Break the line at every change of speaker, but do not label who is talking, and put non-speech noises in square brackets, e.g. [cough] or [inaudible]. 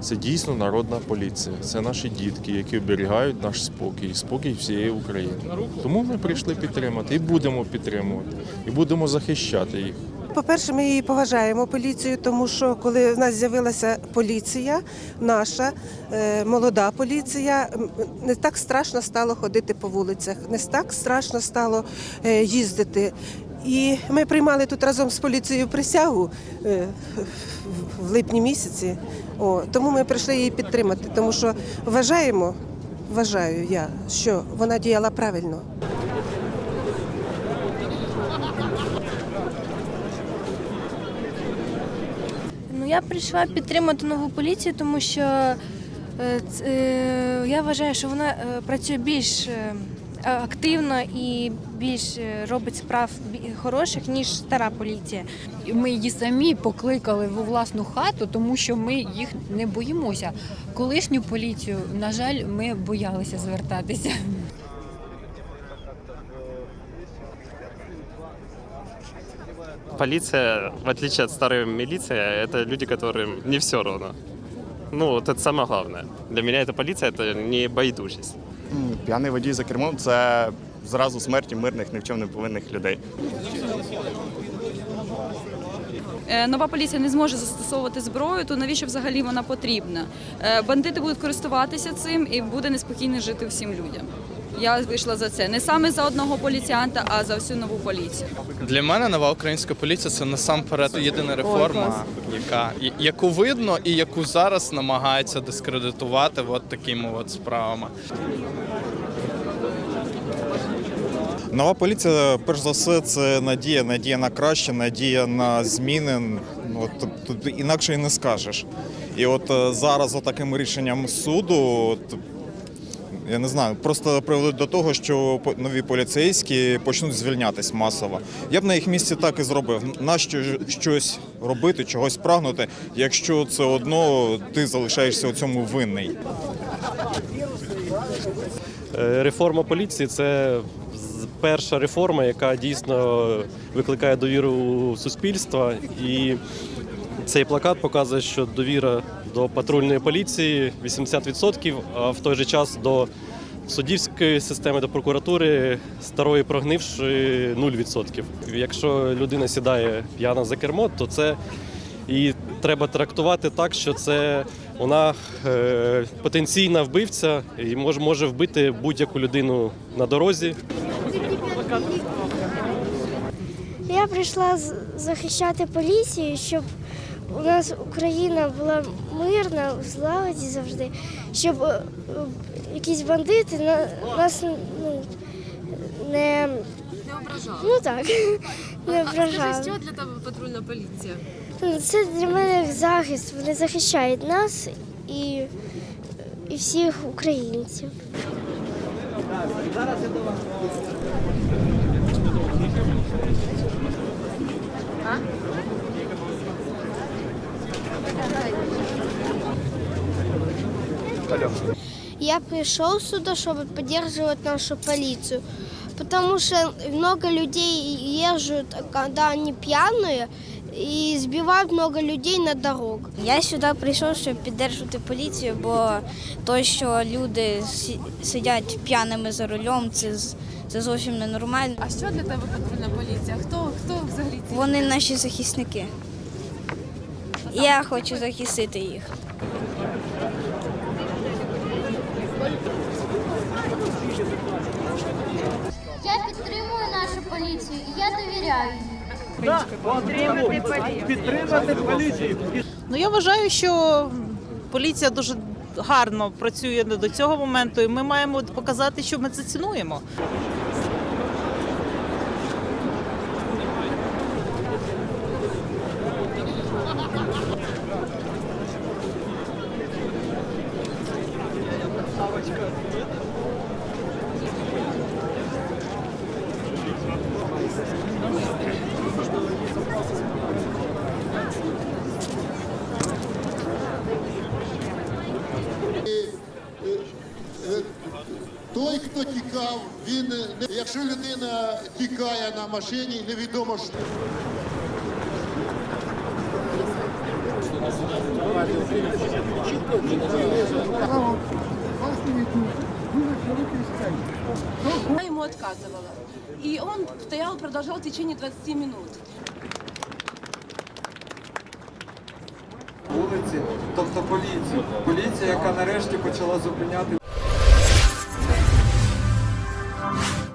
Це дійсно народна поліція. Це наші дітки, які оберігають наш спокій, спокій всієї України. Тому ми прийшли підтримати і будемо підтримувати, і будемо захищати їх.
По-перше, ми її поважаємо поліцію, тому що коли в нас з'явилася поліція, наша е, молода поліція, не так страшно стало ходити по вулицях, не так страшно стало е, їздити. І ми приймали тут разом з поліцією присягу е, в липні місяці. О, тому ми прийшли її підтримати, тому що вважаємо, вважаю я, що вона діяла правильно.
Ну, я прийшла підтримати нову поліцію, тому що е, е, я вважаю, що вона е, працює більш е, активно і більш е, робить справ бі- хороших, ніж стара поліція.
І Ми її самі покликали у власну хату, тому що ми їх не боїмося. Колишню поліцію, на жаль, ми боялися звертатися.
Полиция, в отличие от старой милиции, это люди, которым не все равно. Ну, вот это самое главное. Для меня эта полиция это не байдужість.
П'яний водій за кермом це зразу смерті мирних, ні в чому не повинних людей.
Е, Нова поліція не зможе застосовувати зброю, то навіщо взагалі вона потрібна? Е, Бандити будуть користуватися цим і буде неспокійно жити всім людям. Я вийшла за це не саме за одного поліціянта, а за всю нову поліцію.
Для мене нова українська поліція це насамперед єдина реформа, яка яку видно і яку зараз намагаються дискредитувати от такими от справами.
Нова поліція, перш за все, це надія, надія на краще, надія на зміни. Ну, От, тут- інакше і не скажеш. І от е, зараз, за таким рішенням суду, от, я не знаю, просто приведуть до того, що нові поліцейські почнуть звільнятись масово. Я б на їх місці так і зробив. Нащо щось робити, чогось прагнути, якщо це одно ти залишаєшся у цьому винний.
Е, Реформа поліції це перша реформа, яка дійсно викликає довіру у суспільства. І цей плакат показує, що довіра до патрульної поліції 80%, а в той же час до суддівської системи, до прокуратури старої прогнившої 0%. Якщо людина сідає п'яна за кермо, то це і треба трактувати так, що це вона е, потенційна вбивця і може, може вбити будь-яку людину на дорозі.
Я прийшла захищати поліцію, щоб у нас Україна була мирна, в злагоді завжди, щоб е, якісь бандити на нас ну, не, ну так, [laughs] не ображали.
для тебе патрульна поліція?
Ну, Це для мене захист. Вони захищають нас і, і всіх українців. Я пришел сюда, чтобы поддерживать нашу полицию, потому что много людей езжают, когда они пьяные, і збивають много людей на дорогах. Я сюди прийшов, щоб підтримувати поліцію, бо то, що люди сидять п'яними за рулем, це, це зовсім ненормально.
А що для тебе патрульна поліція? Хто хто взагалі ці?
Вони наші захисники. Я хочу захистити їх.
Я підтримую нашу поліцію і я довіряю їй.
Ну я вважаю, що поліція дуже гарно працює до цього моменту, і ми маємо показати, що ми це цінуємо.
Той, хто тікав, він не якщо людина тікає на машині, невідомо що.
Она ему отказывала. И он стоял, продолжал в течение 20 минут.
Вулиці, тобто поліцію. Поліція, яка нарешті почала зупиняти